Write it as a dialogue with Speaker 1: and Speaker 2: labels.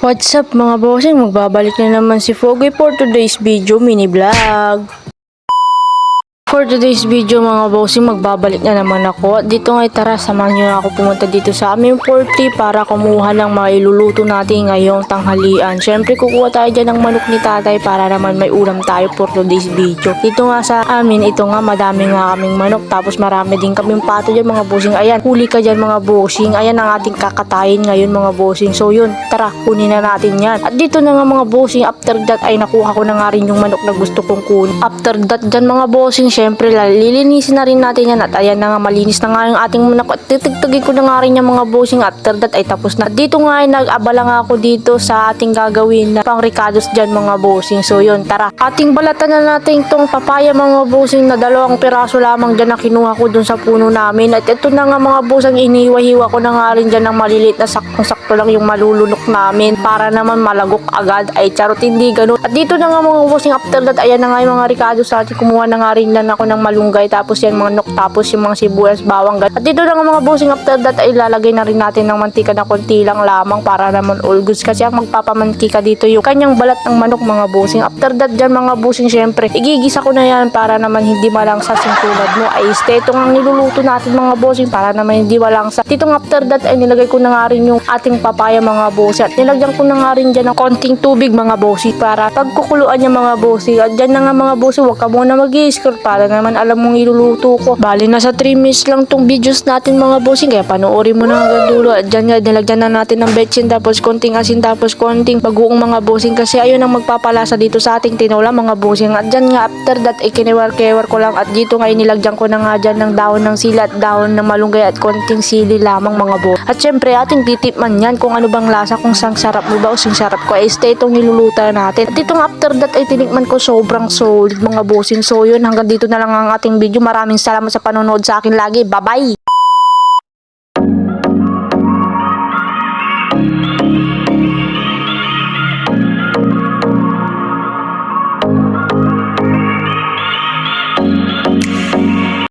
Speaker 1: What's up mga bossing? Magbabalik na naman si Foggy for today's video mini vlog. For today's video mga bossing, magbabalik na naman ako. Dito nga tara, samahan nyo ako pumunta dito sa aming 40 para kumuha ng mga iluluto natin ngayong tanghalian. Siyempre kukuha tayo dyan ng manok ni tatay para naman may ulam tayo for today's video. Dito nga sa amin, ito nga madami nga kaming manok tapos marami din kaming pato dyan mga bossing. Ayan, huli ka dyan mga bossing. Ayan ang ating kakatayin ngayon mga bossing. So yun, tara, kunin na natin yan. At dito na nga mga bossing, after that ay nakuha ko na nga rin yung manok na gusto kong kunin. After that dyan mga bossing, syempre lilinisin na rin natin yan at ayan na nga malinis na nga yung ating manok at titigtagin ko na nga rin yung mga bossing after that ay tapos na. Dito nga ay nag-abala nga ako dito sa ating gagawin na pang ricados dyan mga bossing. So yun, tara. Ating balatan na natin tong papaya mga bossing na dalawang piraso lamang dyan na kinuha ko dun sa puno namin. At ito na nga mga bossing, iniwa-hiwa ko na nga rin dyan ng maliliit na saktong-sakto lang yung malulunok namin para naman malagok agad. Ay charot, hindi ganun. At dito na nga mga bossing, after that, ayan na nga yung mga ricados sa atin. Kumuha na nga rin lang ako ng malunggay, tapos yan mga nok, tapos yung mga sibuyas, bawang. At dito na nga mga bossing, after that, ay lalagay na rin natin ng mantika na konti lang lamang para naman all goods. Kasi ang magpapamantika dito yung kanyang balat ng manok mga bossing. After that, dyan mga bossing, syempre, igigisa ko na yan para naman hindi malang sa singtulad mo. Ay, este, ito nga niluluto natin mga bossing para naman hindi walang sa. Dito nga after that, ay nilagay ko na nga rin yung ating papaya mga bossing. At nilagyan ko na nga rin dyan ng konting tubig mga bossing para pagkukuluan niya mga bossing. At dyan na nga mga bossing, huwag ka muna mag para naman alam mong iluluto ko. Bali, nasa 3 minutes lang tong videos natin mga bossing. Kaya panoorin mo na hanggang dulo. At dyan nga, nilagyan na natin ng betchin tapos konting asin tapos konting bagoong mga bossing. Kasi ayun ang magpapalasa dito sa ating tinola mga bossing. At dyan nga, after that, ikiniwar-kewar ko lang. At dito nga, inilagyan ko na nga dyan ng dahon ng sila at dahon ng malunggay at konting sili lamang mga boss. At syempre, ating titikman yan kung ano bang lasa, kung sang sarap mo ba o sang sarap ko. Ay, stay itong niluluto natin. At dito nga, after that, ay tinikman ko sobrang solid mga bossing. So yun, hanggang dito na lang ang ating video. Maraming salamat sa panonood sa akin lagi. Bye-bye! Thank you.